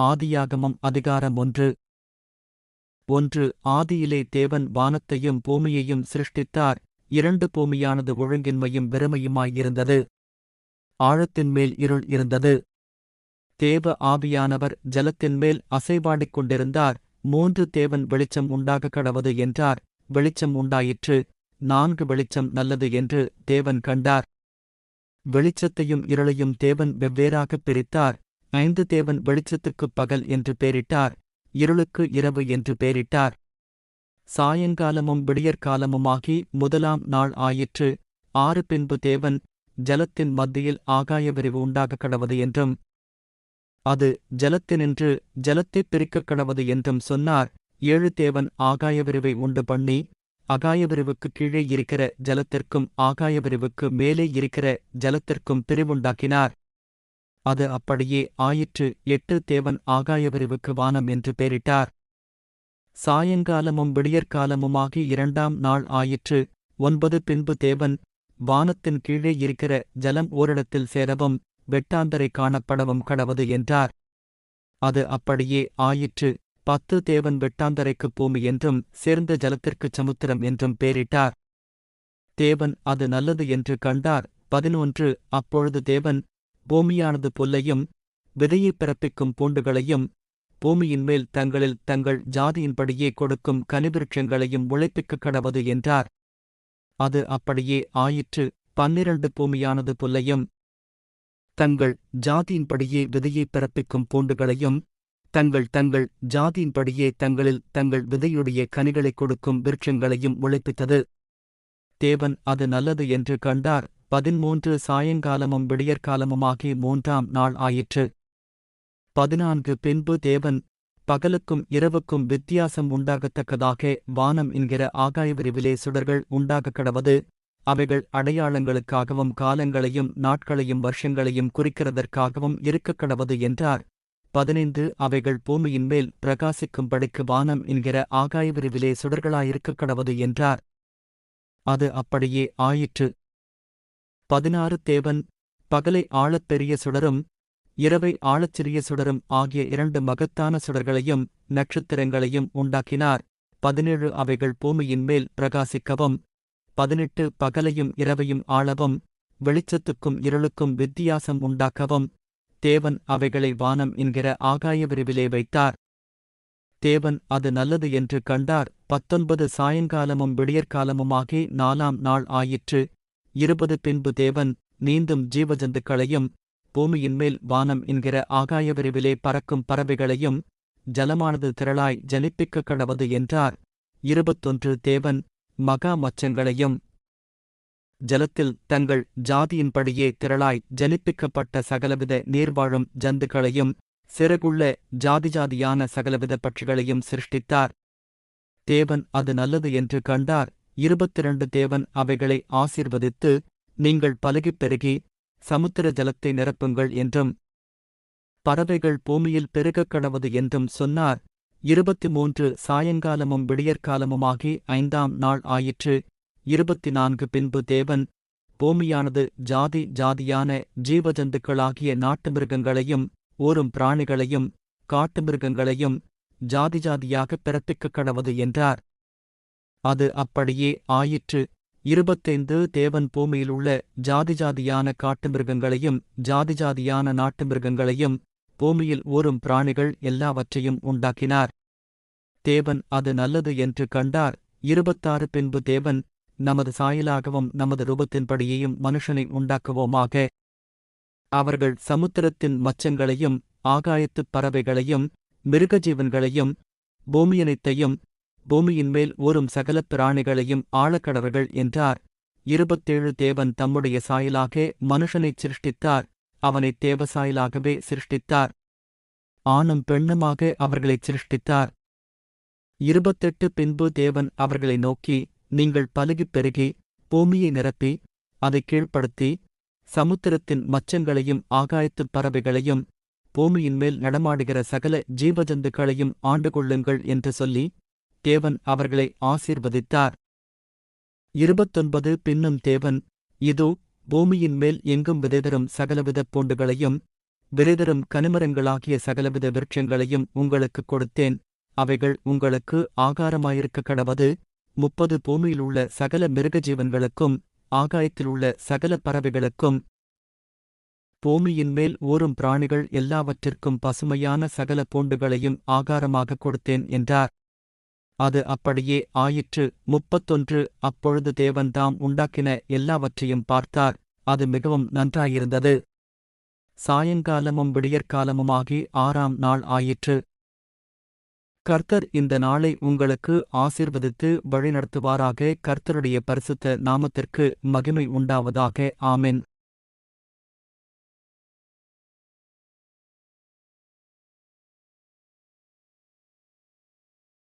ஆதியாகமம் அதிகாரம் ஒன்று. ஒன்று ஆதியிலே தேவன் வானத்தையும் பூமியையும் சிருஷ்டித்தார். இரண்டு பூமியானது ஒழுங்கின்மையும் வெறுமையுமாயிருந்தது ஆழத்தின் மேல் இருள் இருந்தது. தேவ ஆவியானவர் ஜலத்தின் மேல் அசைவாடிக் கொண்டிருந்தார். மூன்று தேவன் வெளிச்சம் உண்டாக கடவது என்றார். வெளிச்சம் உண்டாயிற்று. நான்கு வெளிச்சம் நல்லது என்று தேவன் கண்டார். வெளிச்சத்தையும் இருளையும் தேவன் வெவ்வேறாகப் பிரித்தார். ஐந்து தேவன் வெளிச்சத்துக்குப் பகல் என்று பேரிட்டார் இருளுக்கு இரவு என்று பேரிட்டார். சாயங்காலமும் விடியற்காலமுமாகி முதலாம் நாள் ஆயிற்று ஆறு பின்பு தேவன் ஜலத்தின் மத்தியில் ஆகாய விரிவு உண்டாகக் கடவது என்றும் அது ஜலத்தினின்று ஜலத்தைப் பிரிக்கக் கடவது என்றும் சொன்னார். ஏழு தேவன் ஆகாய விரிவை உண்டு பண்ணி அகாய விரிவுக்கு கீழே இருக்கிற ஜலத்திற்கும் ஆகாய விரிவுக்கு மேலே இருக்கிற ஜலத்திற்கும் பிரிவுண்டாக்கினார் அது அப்படியே ஆயிற்று எட்டு தேவன் ஆகாயவரிவுக்கு வானம் என்று பெயரிட்டார். சாயங்காலமும் விடியற்காலமுமாகி இரண்டாம் நாள் ஆயிற்று ஒன்பது பின்பு தேவன் வானத்தின் கீழே இருக்கிற ஜலம் ஓரிடத்தில் சேரவும் வெட்டாந்தரை காணப்படவும் கடவது என்றார். அது அப்படியே ஆயிற்று பத்து தேவன் வெட்டாந்தரைக்குப் பூமி என்றும் சேர்ந்த ஜலத்திற்குச் சமுத்திரம் என்றும் பேரிட்டார் தேவன் அது நல்லது என்று கண்டார். பதினொன்று அப்பொழுது தேவன் பூமியானது புல்லையும் விதையைப் பிறப்பிக்கும் பூண்டுகளையும் பூமியின் மேல் தங்களில் தங்கள் ஜாதியின்படியே கொடுக்கும் கனிவிருட்சங்களையும் உழைப்பிக்கக் கடவது என்றார். அது அப்படியே ஆயிற்று பன்னிரண்டு பூமியானது புல்லையும் தங்கள் ஜாதியின்படியே விதையைப் பிறப்பிக்கும் பூண்டுகளையும் தங்கள் தங்கள் ஜாதியின்படியே தங்களில் தங்கள் விதையுடைய கனிகளைக் கொடுக்கும் விருட்சங்களையும் உழைப்பித்தது. தேவன் அது நல்லது என்று கண்டார். பதிமூன்று சாயங்காலமும் விடியற்காலமுமாகி மூன்றாம் நாள் ஆயிற்று. பதினான்கு பின்பு தேவன் பகலுக்கும் இரவுக்கும் வித்தியாசம் உண்டாகத்தக்கதாக வானம் என்கிற ஆகாய விரிவிலே சுடர்கள் உண்டாகக் கடவது அவைகள் அடையாளங்களுக்காகவும் காலங்களையும் நாட்களையும் வருஷங்களையும் குறிக்கிறதற்காகவும் இருக்கக் கடவது என்றார். பதினைந்து அவைகள் பூமியின் மேல் பிரகாசிக்கும்படிக்கு வானம் என்கிற ஆகாய விரிவிலே சுடர்களாயிருக்கக் கடவது என்றார். அது அப்படியே ஆயிற்று. பதினாறு தேவன் பகலை ஆழப் பெரிய சுடரும் இரவை ஆழச் சிறிய சுடரும் ஆகிய இரண்டு மகத்தான சுடர்களையும் நட்சத்திரங்களையும் உண்டாக்கினார். பதினேழு அவைகள் பூமியின் மேல் பிரகாசிக்கவும் பதினெட்டு பகலையும் இரவையும் ஆளவும் வெளிச்சத்துக்கும் இருளுக்கும் வித்தியாசம் உண்டாக்கவும் தேவன் அவைகளை வானம் என்கிற ஆகாய விரிவிலே வைத்தார். தேவன் அது நல்லது என்று கண்டார். பத்தொன்பது சாயங்காலமும் விடியற்காலமுமாகி நாலாம் நாள் ஆயிற்று. இருபது பின்பு தேவன் நீந்தும் ஜீவஜந்துக்களையும் பூமியின் மேல் வானம் என்கிற ஆகாய விரிவிலே பறக்கும் பறவைகளையும் ஜலமானது திரளாய் ஜனிப்பிக்கக் கடவது என்றார். இருபத்தொன்று தேவன் மகா மச்சங்களையும் ஜலத்தில் தங்கள் ஜாதியின்படியே திரளாய் ஜனிப்பிக்கப்பட்ட சகலவித நீர்வாழும் ஜந்துக்களையும் சிறகுள்ள ஜாதிஜாதியான சகலவித பட்சிகளையும் சிருஷ்டித்தார். தேவன் அது நல்லது என்று கண்டார். இருபத்திரண்டு தேவன் அவைகளை ஆசீர்வதித்து நீங்கள் பலகிப் பெருகி சமுத்திர ஜலத்தை நிரப்புங்கள் என்றும் பறவைகள் பூமியில் பெருகக் கடவது என்றும் சொன்னார். இருபத்தி மூன்று சாயங்காலமும் விடியற்காலமுமாகி ஐந்தாம் நாள் ஆயிற்று. இருபத்தி நான்கு பின்பு தேவன் பூமியானது ஜாதி ஜாதியான ஜீவஜந்துக்களாகிய நாட்டு மிருகங்களையும் ஊரும் பிராணிகளையும் காட்டு மிருகங்களையும் ஜாதி ஜாதியாகப் பிறப்பிக்கக் கடவது என்றார். அது அப்படியே ஆயிற்று. இருபத்தைந்து தேவன் பூமியிலுள்ள ஜாதி ஜாதியான காட்டு மிருகங்களையும் ஜாதி ஜாதியான நாட்டு மிருகங்களையும் பூமியில் ஊறும் பிராணிகள் எல்லாவற்றையும் உண்டாக்கினார். தேவன் அது நல்லது என்று கண்டார். இருபத்தாறு பின்பு தேவன் நமது சாயலாகவும் நமது ரூபத்தின்படியையும் மனுஷனை உண்டாக்குவோமாக. அவர்கள் சமுத்திரத்தின் மச்சங்களையும் ஆகாயத்துப் பறவைகளையும் மிருகஜீவன்களையும் பூமியனைத்தையும் பூமியின் மேல் ஊறும் சகல பிராணிகளையும் ஆழக்கடவர்கள் என்றார். இருபத்தேழு தேவன் தம்முடைய சாயலாக மனுஷனைச் சிருஷ்டித்தார். அவனைத் தேவசாயலாகவே சிருஷ்டித்தார். ஆணும் பெண்ணுமாக அவர்களைச் சிருஷ்டித்தார். இருபத்தெட்டு பின்பு தேவன் அவர்களை நோக்கி நீங்கள் பலுகிப் பெருகி பூமியை நிரப்பி அதை கீழ்ப்படுத்தி சமுத்திரத்தின் மச்சங்களையும் ஆகாயத்துப் பறவைகளையும் பூமியின் மேல் நடமாடுகிற சகல ஜீவஜந்துக்களையும் ஆண்டு கொள்ளுங்கள் என்று சொல்லி தேவன் அவர்களை ஆசீர்வதித்தார். இருபத்தொன்பது பின்னும் தேவன் இதோ பூமியின் மேல் எங்கும் விதைதரும் சகலவித பூண்டுகளையும் விரைதரும் கனிமரங்களாகிய சகலவித விருட்சங்களையும் உங்களுக்கு கொடுத்தேன். அவைகள் உங்களுக்கு ஆகாரமாயிருக்க கடவது. முப்பது பூமியிலுள்ள சகல மிருகஜீவன்களுக்கும் ஆகாயத்திலுள்ள சகல பறவைகளுக்கும். பூமியின் மேல் ஊறும் பிராணிகள் எல்லாவற்றிற்கும் பசுமையான சகல பூண்டுகளையும் ஆகாரமாகக் கொடுத்தேன் என்றார். அது அப்படியே ஆயிற்று. முப்பத்தொன்று அப்பொழுது தேவன் தாம் உண்டாக்கின எல்லாவற்றையும் பார்த்தார். அது மிகவும் நன்றாயிருந்தது. சாயங்காலமும் விடியற்காலமுமாகி ஆறாம் நாள் ஆயிற்று. கர்த்தர் இந்த நாளை உங்களுக்கு ஆசீர்வதித்து வழிநடத்துவாராக. கர்த்தருடைய பரிசுத்த நாமத்திற்கு மகிமை உண்டாவதாக. ஆமென்.